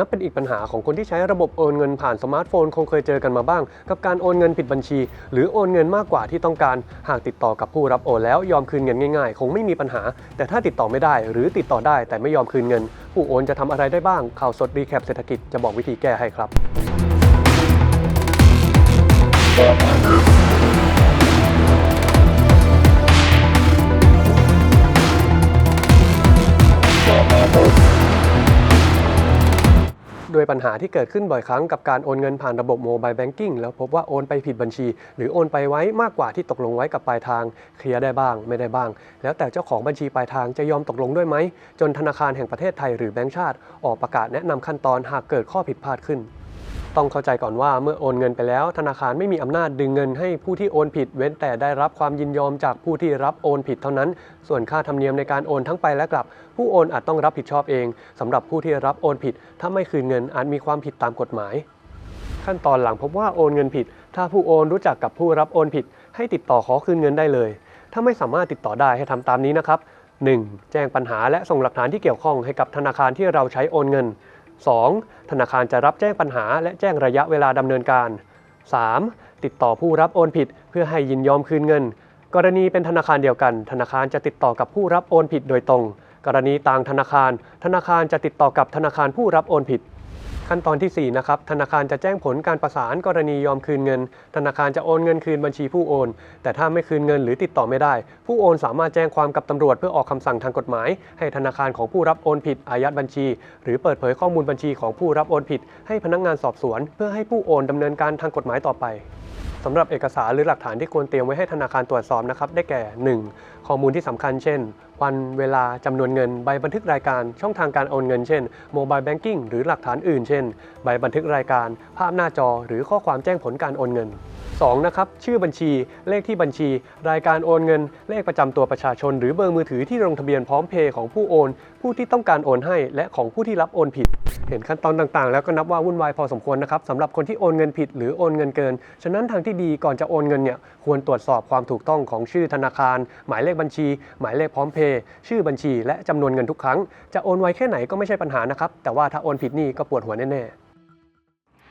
นับเป็นอีกปัญหาของคนที่ใช้ระบบโอนเงินผ่านสมาร์ทโฟนคงเคยเจอกันมาบ้าง กับการโอนเงินผิดบัญชี หรือโอนเงินมากกว่าที่ต้องการ หากติดต่อกับผู้รับโอนแล้วยอมคืนเงินง่ายๆ คงไม่มีปัญหา แต่ถ้าติดต่อไม่ได้ หรือติดต่อได้แต่ไม่ยอมคืนเงิน ผู้โอนจะทำอะไรได้บ้างข่าวสดรีแคปเศรษฐกิจจะบอกวิธีแก้ให้ครับ โดยปัญหาที่เกิดขึ้นบ่อยครั้งกับการโอนเงินผ่านระบบโมบายแบงกิ้งแล้วพบว่าโอนไปผิดบัญชี หรือโอนไปไว้มากกว่าที่ตกลงไว้กับปลายทาง เคลียร์ได้บ้าง ไม่ได้บ้าง แล้วแต่เจ้าของบัญชีปลายทางจะยอมตกลงด้วยไหม จนธนาคารแห่งประเทศไทยหรือแบงก์ชาติ ออกประกาศแนะนำขั้นตอนหากเกิดข้อผิดพลาดขึ้น ต้องเข้าใจก่อนว่าเมื่อโอนเงินไปแล้ว ธนาคารไม่มีอำนาจดึงเงินให้ผู้ที่โอนผิดเว้นแต่ได้รับความยินยอมจากผู้ที่รับโอนผิดเท่านั้น ส่วนค่าธรรมเนียมในการโอนทั้งไปและกลับ ผู้โอนอาจต้องรับผิดชอบเองสำหรับผู้ที่รับโอนผิด ถ้าไม่คืนเงินอาจมีความผิดตามกฎหมาย ขั้นตอนหลังพบว่าโอนเงินผิด ถ้าผู้โอนรู้จักกับผู้รับโอนผิด ให้ติดต่อขอคืนเงินได้เลย ถ้าไม่สามารถติดต่อได้ให้ทำตามนี้นะครับ 1. แจ้งปัญหาและส่งหลักฐานที่เกี่ยวข้องให้กับธนาคารที่เราใช้โอนเงิน 2. ธนาคารจะรับแจ้งปัญหา และแจ้งระยะเวลาดำเนินการ 3. ติดต่อผู้รับโอนผิด เพื่อให้ยินยอมคืนเงิน กรณีเป็นธนาคารเดียวกัน ธนาคารจะติดต่อกับผู้รับโอนผิดโดยตรง กรณีต่างธนาคาร ธนาคารจะติดต่อกับธนาคารผู้รับโอนผิด ขั้นตอนที่ 4 นะครับ ธนาคารจะแจ้งผลการประสานกรณียอมคืนเงิน ธนาคารจะโอนเงินคืนบัญชีผู้โอน แต่ถ้าไม่คืนเงินหรือติดต่อไม่ได้ ผู้โอนสามารถแจ้งความกับตำรวจเพื่อออกคำสั่งทางกฎหมาย ให้ธนาคารของผู้รับโอนผิดอายัดบัญชี หรือเปิดเผยข้อมูลบัญชีของผู้รับโอนผิด ให้พนักงานสอบสวน เพื่อให้ผู้โอนดำเนินการทางกฎหมายต่อไป สำหรับเอกสารหรือหลักฐานที่ควรเตรียมไว้ให้ธนาคารตรวจสอบนะครับ ได้แก่ 1. ข้อมูลที่สำคัญเช่น วันเวลาจำนวนเงิน ใบบันทึกรายการช่องทางการโอนเงินเช่นโมบายแบงกิ้งหรือหลักฐานอื่นเช่น ใบบันทึกรายการ ภาพหน้าจอ หรือข้อความแจ้งผลการโอนเงิน 2. นะครับชื่อบัญชี เลขที่บัญชี รายการโอนเงิน เลขประจำตัวประชาชน หรือเบอร์มือถือที่ลงทะเบียนพร้อมเพย์ของผู้โอน ผู้ที่ต้องการโอนให้ และของผู้ที่รับโอนผิด เห็นขั้นตอนต่างๆ แล้วก็นับว่าวุ่นวายพอสมควรนะครับสำหรับคนที่โอนเงินผิดหรือโอนเงินเกิน ฉะนั้นทางที่ดีก่อนจะโอนเงินเนี่ยควรตรวจสอบความถูกต้องของชื่อธนาคาร หมายเลขบัญชี หมายเลขพร้อมเพย์ชื่อบัญชี และจำนวนเงินทุกครั้ง จะโอนไวแค่ไหนก็ไม่ใช่ปัญหานะครับแต่ว่าถ้าโอนผิดนี่ก็ปวดหัวแน่ๆ